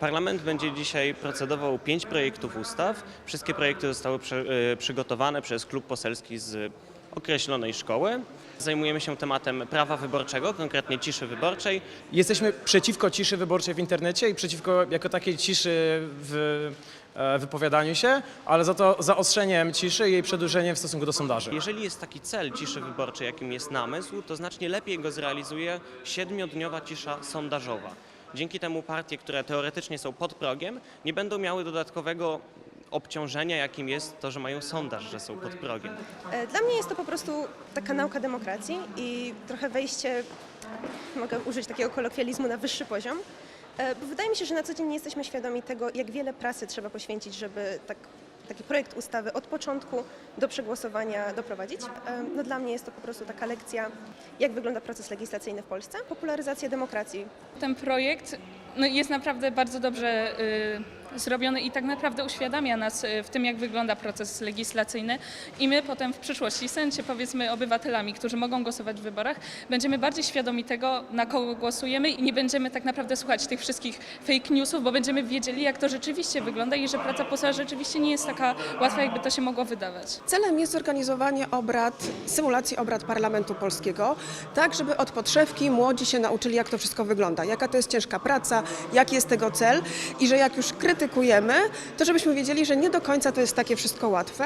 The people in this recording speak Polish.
Parlament będzie dzisiaj procedował pięć projektów ustaw. Wszystkie projekty zostały y, przygotowane przez klub poselski z określonej szkoły. Zajmujemy się tematem prawa wyborczego, konkretnie ciszy wyborczej. Jesteśmy przeciwko ciszy wyborczej w internecie i przeciwko jako takiej ciszy w e, wypowiadaniu się, ale za to zaostrzeniem ciszy i jej przedłużeniem w stosunku do sondaży. Jeżeli jest taki cel ciszy wyborczej, jakim jest namysł, to znacznie lepiej go zrealizuje siedmiodniowa cisza sondażowa. Dzięki temu partie, które teoretycznie są pod progiem, nie będą miały dodatkowego obciążenia, jakim jest to, że mają sondaż, że są pod progiem. E, Dla mnie jest to po prostu taka nauka demokracji i trochę wejście, mogę użyć takiego kolokwializmu, na wyższy poziom. E, Bo wydaje mi się, że na co dzień nie jesteśmy świadomi tego, jak wiele pracy trzeba poświęcić, żeby tak, taki projekt ustawy od początku do przegłosowania doprowadzić. E, No dla mnie jest to po prostu taka lekcja, jak wygląda proces legislacyjny w Polsce. Popularyzacja demokracji, Ten projekt no, jest naprawdę bardzo dobrze y, zrobiony i tak naprawdę uświadamia nas y, w tym, jak wygląda proces legislacyjny i my potem w przyszłości, się powiedzmy obywatelami, którzy mogą głosować w wyborach, będziemy bardziej świadomi tego, na kogo głosujemy i nie będziemy tak naprawdę słuchać tych wszystkich fake newsów, bo będziemy wiedzieli, jak to rzeczywiście wygląda i że praca posła rzeczywiście nie jest taka łatwa, jakby to się mogło wydawać. Celem jest zorganizowanie obrad, symulacji obrad Parlamentu Polskiego, tak żeby od podszewki młodzi się nauczyli, jak to wszystko wygląda, jaka to jest ciężka praca, jaki jest tego cel i że jak już krytykujemy, to żebyśmy wiedzieli, że nie do końca to jest takie wszystko łatwe.